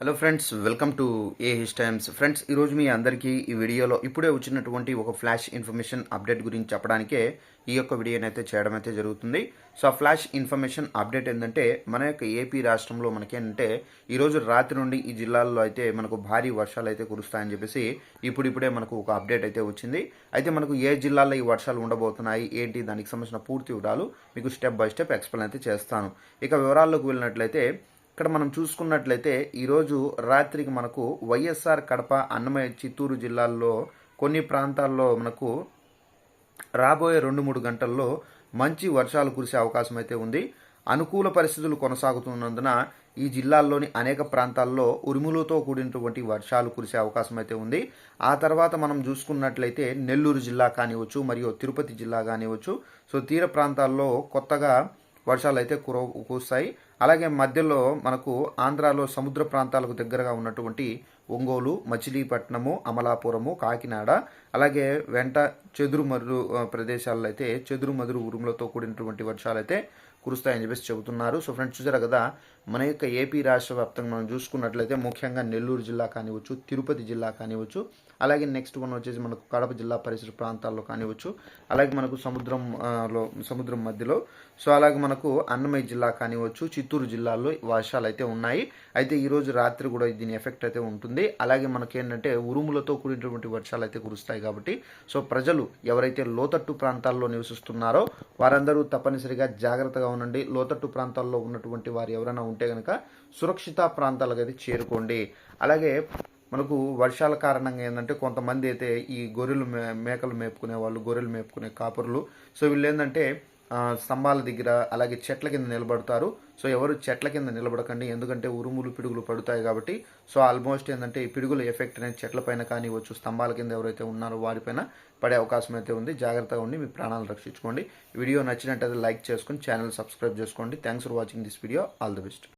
Hello friends welcome to a his times friends ఈరోజు మీ అందరికీ ఈ వీడియోలో ఇప్పుడే వచ్చినటువంటి ఒక ఫ్లాష్ ఇన్ఫర్మేషన్ అప్డేట్ గురించి చెప్పడానికే ఈ యొక్క వీడియోని అయితే చేయడం అయితే జరుగుతుంది. సో ఆ ఫ్లాష్ ఇన్ఫర్మేషన్ అప్డేట్ ఏంటంటే మన యొక్క ఏపీ రాష్ట్రంలో మనకేంటంటే ఈరోజు రాత్రి నుండి ఈ జిల్లాల్లో అయితే మనకు భారీ వర్షాలు అయితే కురుస్తాయని చెప్పేసి ఇప్పుడిప్పుడే మనకు ఒక అప్డేట్ అయితే వచ్చింది. అయితే మనకు ఏ జిల్లాల్లో ఈ వర్షాలు ఉండబోతున్నాయి ఏంటి దానికి సంబంధించిన పూర్తి వివరాలు మీకు స్టెప్ బై స్టెప్ ఎక్స్ప్లెయిన్ అయితే చేస్తాను. ఇక వివరాల్లోకి వెళ్ళినట్లయితే ఇక్కడ మనం చూసుకున్నట్లయితే ఈరోజు రాత్రికి మనకు వైఎస్ఆర్ కడప అన్నమయ్య చిత్తూరు జిల్లాల్లో కొన్ని ప్రాంతాల్లో మనకు రాబోయే రెండు మూడు గంటల్లో మంచి వర్షాలు కురిసే అవకాశం అయితే ఉంది. అనుకూల పరిస్థితులు కొనసాగుతున్నందున ఈ జిల్లాల్లోని అనేక ప్రాంతాల్లో ఉరుములతో కూడినటువంటి వర్షాలు కురిసే అవకాశం అయితే ఉంది. ఆ తర్వాత మనం చూసుకున్నట్లయితే నెల్లూరు జిల్లా కానివచ్చు మరియు తిరుపతి జిల్లా కానివచ్చు సో తీర ప్రాంతాల్లో కొత్తగా వర్షాలు అయితే కుర కురుస్తాయి. అలాగే మధ్యలో మనకు ఆంధ్రాలో సముద్ర ప్రాంతాలకు దగ్గరగా ఉన్నటువంటి ఒంగోలు మచిలీపట్నము అమలాపురము కాకినాడ అలాగే వెంట చెదురుమరు ప్రదేశాల్లో అయితే చెదురుమదురు ఉరుములతో కూడినటువంటి వర్షాలు అయితే కురుస్తాయని చెప్పేసి చెబుతున్నారు. సో ఫ్రెండ్స్ చూసారు కదా? మన యొక్క ఏపీ రాష్ట్ర వ్యాప్తంగా మనం చూసుకున్నట్లయితే ముఖ్యంగా నెల్లూరు జిల్లా కానివచ్చు తిరుపతి జిల్లా కానివచ్చు అలాగే నెక్స్ట్ వన్ వచ్చేసి మనకు కడప జిల్లా పరిసర ప్రాంతాల్లో కానివచ్చు అలాగే మనకు సముద్రం లో సముద్రం మధ్యలో. సో అలాగే మనకు అన్నమయ్య జిల్లా కానివచ్చు చిత్తూరు జిల్లాల్లో వర్షాలు అయితే ఉన్నాయి. అయితే ఈరోజు రాత్రి కూడా దీని ఎఫెక్ట్ అయితే ఉంటుంది. అలాగే మనకేంటంటే ఉరుములతో కూడినటువంటి వర్షాలు అయితే కురుస్తాయి కాబట్టి సో ప్రజలు ఎవరైతే లోతట్టు ప్రాంతాల్లో నివసిస్తున్నారో వారందరూ తప్పనిసరిగా జాగ్రత్తగా ఉండండి. లోతట్టు ప్రాంతాల్లో ఉన్నటువంటి వారు ఎవరైనా ఉంటే కనుక సురక్షిత ప్రాంతాలకు అయితే చేరుకోండి. అలాగే మనకు వర్షాల కారణంగా ఏంటంటే కొంతమంది అయితే ఈ గొర్రెలు మే మేకలు మేపుకునే వాళ్ళు గొర్రెలు మేపుకునే కాపరులు. సో వీళ్ళు ఏంటంటే స్తంభాల దగ్గర అలాగే చెట్ల కింద నిలబడతారు. సో ఎవరు చెట్ల కింద నిలబడకండి. ఎందుకంటే ఉరుములు పిడుగులు పడుతాయి కాబట్టి. సో ఆల్మోస్ట్ ఏంటంటే ఈ పిడుగుల ఎఫెక్ట్ అనేది చెట్ల పైన కానివచ్చు స్తంభాల కింద ఎవరైతే ఉన్నారో వారిపైన పడే అవకాశం అయితే ఉంది. జాగ్రత్తగా ఉండి మీ ప్రాణాలు రక్షించుకోండి. వీడియో నచ్చినట్టయితే లైక్ చేసుకొని ఛానల్ సబ్స్క్రైబ్ చేసుకోండి. Thanks for watching this video all the best